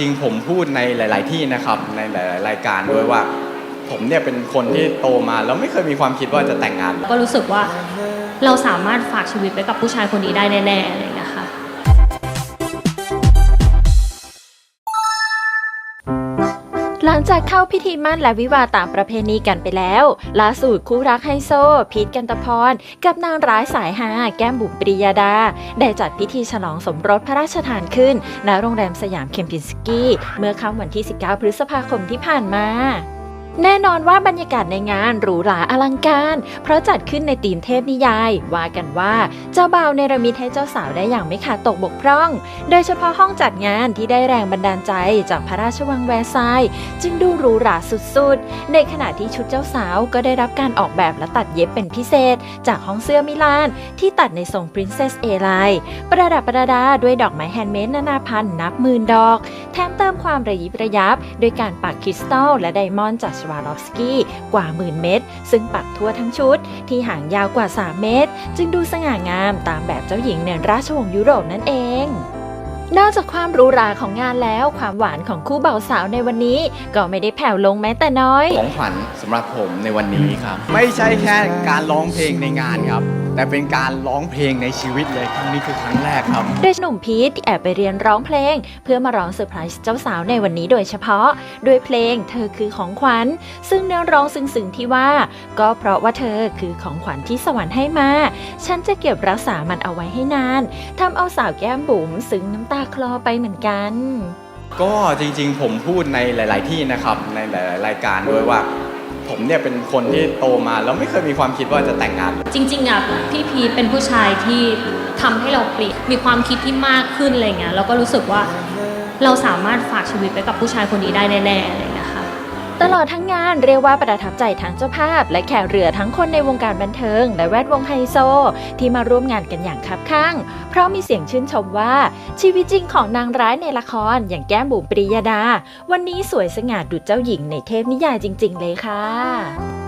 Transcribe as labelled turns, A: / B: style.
A: ริง ๆ ผมพูดในหลาย ๆ ที่นะครับในหลาย ๆ รายการด้วยว่า ผมเนี่ยเป็นคนที่โตมาแล้วไม่เคยมีความคิดว่าจะแต่งงาน
B: ก็รู้สึกว่าเราสามารถฝากชีวิตไว้กับผู้ชายคนนี้ได้แน่ๆอะไรอย่างเงี้ย
C: จากเข้าพิธีมั่นและวิวาตามประเพณีกันไปแล้วล่าสุดคู่รักไฮโซ พีทกันตะพร กับนางร้ายสายฮาแก้มบุ๋มปริยาดา ได้จัดพิธีฉลองสมรสพระราชทานขึ้นณโรงแรมสยามเคมปินสกี้ เมื่อค่ำวันที่ 19 พฤษภาคมที่ผ่านมา แน่นอนว่าบรรยากาศในงานหรูหราอลังการ เพราะจัดขึ้นในธีมเทพนิยาย ว่ากันว่าเจ้าบ่าวเนรมิตให้เจ้าสาวได้อย่างไม่ขาดตกบกพร่อง โดยเฉพาะห้องจัดงานที่ได้แรงบันดาลใจจากพระราชวังแวร์ซายจึงดูหรูหราสุดๆ ในขณะที่ชุดเจ้าสาวก็ได้รับการออกแบบและตัดเย็บเป็นพิเศษ จากห้องเสื้อมิลาน ที่ตัดในทรง Princess a l i ประดับประดาด้วยดอกไม้แฮนด์เมดนานาพันธ์นับหมื่นดอก แถมเติมความระยิบระยับโดยการปักคริสตัลและไดมอนด์จากชวาลอฟสกี้กว่าหมื่นเม็ดซึ่งปักทั่วทั้งชุด ที่หางยาวกว่า 3 เมตร จึงดูสง่างามตามแบบเจ้าหญิงในราชวงศ์ยุโรปนั่นเองนอกจากความหรูหราของงานแล้วความหวานของคู่บ่าวสาวในวันนี้ ก็ไม่ได้แผ่วลงแม้แต่น้อย
A: ของขวัญสำหรับผมในวันนี้ครับ ไม่ใช่แค่การร้องเพลงในงานครับ แต่เป็นการร้องเพลงในชีวิตเลยครั้งนี้คือครั้งแรกครับ
C: โดยหนุ่มพีทที่แอบไปเรียนร้องเพลง เพื่อมาร้องเซอร์ไพรส์เจ้าสาวในวันนี้โดยเฉพาะ ด้วยเพลงเธอคือของขวัญ ซึ่งเนื้อร้องซึ้งๆที่ว่า ก็เพราะว่าเธอคือของขวัญที่สวรรค์ให้มา ฉันจะเก็บรักษามันเอาไว้ให้นานทำเอาสาวแก้มบุ๋มซึ้งน้ำตาคลอไปเหมือนกัน
A: ก็จริงๆ ผมพูดในหลาย ๆ ที่นะครับในหลายๆรายการด้วยว่า ผมเนี่ยเป็นคนที่โตมาแล้วไม่เคยมีความคิดว่าจะแต่งงาน
B: จริงๆอะพี่พีทเป็นผู้ชายที่ทำให้เราเปลี่ยนมีความคิดที่มากขึ้นอะไรเงี้ยแล้วก็รู้สึกว่าเราสามารถฝากชีวิตไปกับผู้ชายคนนี้ได้แน่ๆอะไรเลย
C: ตลอดทั้งงานเรียกว่าประทับใจทั้งเจ้าภาพ และแขกเรือทั้งคนในวงการบันเทิง และแวดวงไฮโซ ที่มาร่วมงานกันอย่างคับข้าง เพราะมีเสียงชื่นชมว่า ชีวิตจริงของนางร้ายในละครอย่างแก้มบุ๋มปริยดา วันนี้สวยสง่าดุจเจ้าหญิงในเทพนิยายจริง ๆ เลยค่ะ